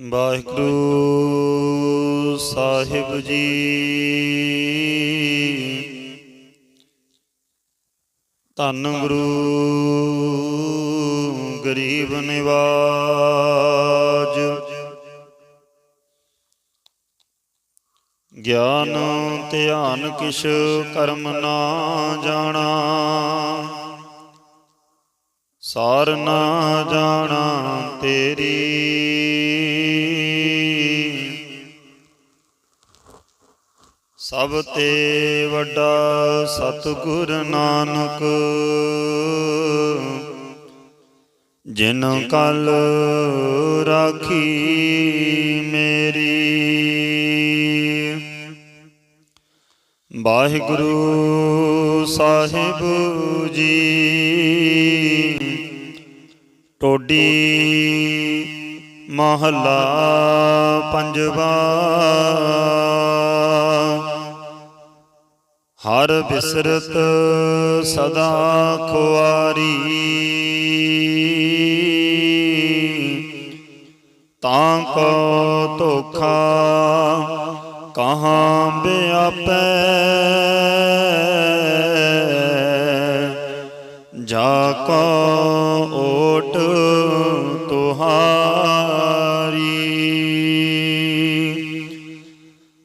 ਵਾਹਿਗੁਰੂ ਸਾਹਿਬ ਜੀ। ਧੰਨ ਗੁਰੂ ਗਰੀਬ ਨਿਵਾਜ। ਗਿਆਨ, ਧਿਆਨ ਕਿਛ ਕਰਮ ਨਾ ਜਾਣਾ। ਸਾਰ ਨਾ ਜਾਣਾ ਤੇਰੀ ਸਭ ਤੇ ਵੱਡਾ ਸਤਿਗੁਰ ਨਾਨਕ, ਜਿਨ ਕਲ ਰਾਖੀ ਮੇਰੀ। ਵਾਹਿਗੁਰੂ ਸਾਹਿਬ ਜੀ, ਟੋਡੀ ਮਹਲਾ ਪੰਜਵਾ ਹਰ ਬਿਸਰਤ ਸਦਾ ਖੁਆਰੀ। ਤਾਂ ਕੋ ਧੋਖਾ ਕਹਾਂ ਬਿਆਪੈ। ਜਾ ਕੋ ਓਟ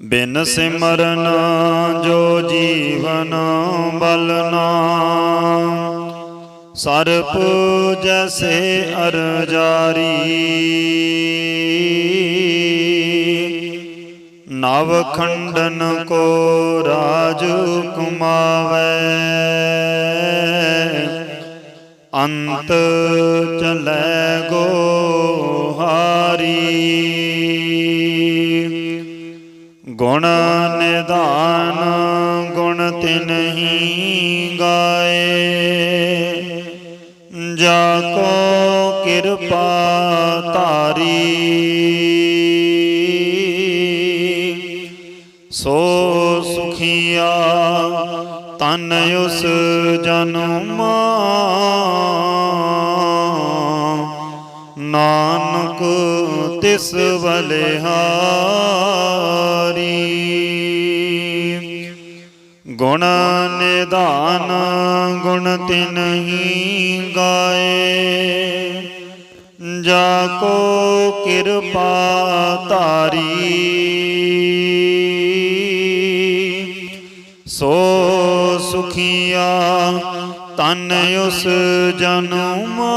ਬਿਨ ਸਿਮਰਨ ਜੋ ਜੀਵਨ ਬਲਨਾ। ਸਰਪ ਜੈਸੇ ਅਰ ਜਾਰੀ ਨਵ ਖੰਡਨ ਕੋ ਰਾਜ ਕੁਮਾਵੈ ਅੰਤ ਚਲੈ ਗੋ ਹਾਰੀ ਗੁਣ ਨਿਧਾਨ, ਗੁਣ ਤਿਨਹੀ ਗਾਏ। ਜਾ ਕੋ ਕਿਰਪਾ ਧਾਰੀ, ਸੋ ਸੁਖੀਆ ਤਨ ਉਸ ਜਨਮ। ਨਾਨਕ ਤਿਸ ਬਲਿਹਾਰੀ ਗੁਣ ਨਿਧਾਨ, ਗੁਣ ਤਿਨਹੀ ਗਾਏ। ਜਾ ਕੋ ਕਿਰਪਾ ਧਾਰੀ। ਸੋ ਸੁਖੀਆ, ਤਨ ਉਸ ਜਨਮਾ